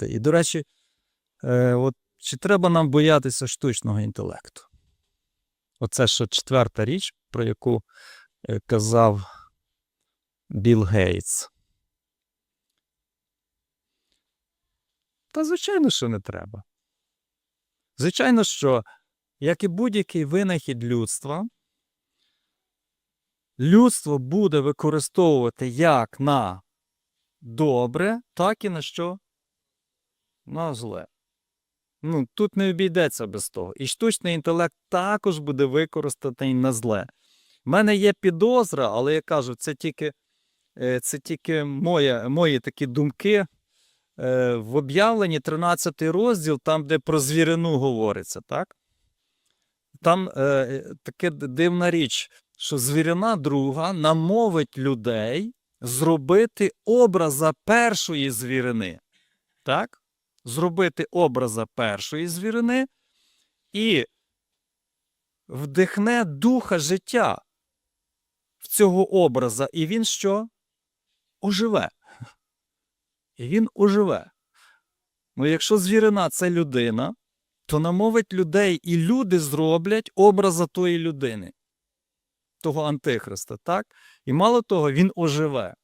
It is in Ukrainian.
І, до речі, е, от, чи треба нам боятися штучного інтелекту? Оце що четверта річ, про яку е, казав Білл Гейтс. Та, звичайно, що не треба. Звичайно, що, як і будь-який винахід людства, людство буде використовувати як на добре, так і на що? На зле. Ну, тут не обійдеться без того. І штучний інтелект також буде використаний на зле. У мене є підозра, але я кажу, це тільки, е, це тільки моє, мої такі думки. Е, В об'явленні 13 розділ, там, де про звірину говориться, так? Там е, таке дивна річ, що звірина друга намовить людей зробити образа першої звірини. Так? Зробити образа першої звірини і вдихне духа життя в цього образа, і він що? Оживе. І він оживе. Ну, якщо звірина це людина, то намовить людей, і люди зроблять образа тої людини, того Антихриста, так? І мало того, він оживе.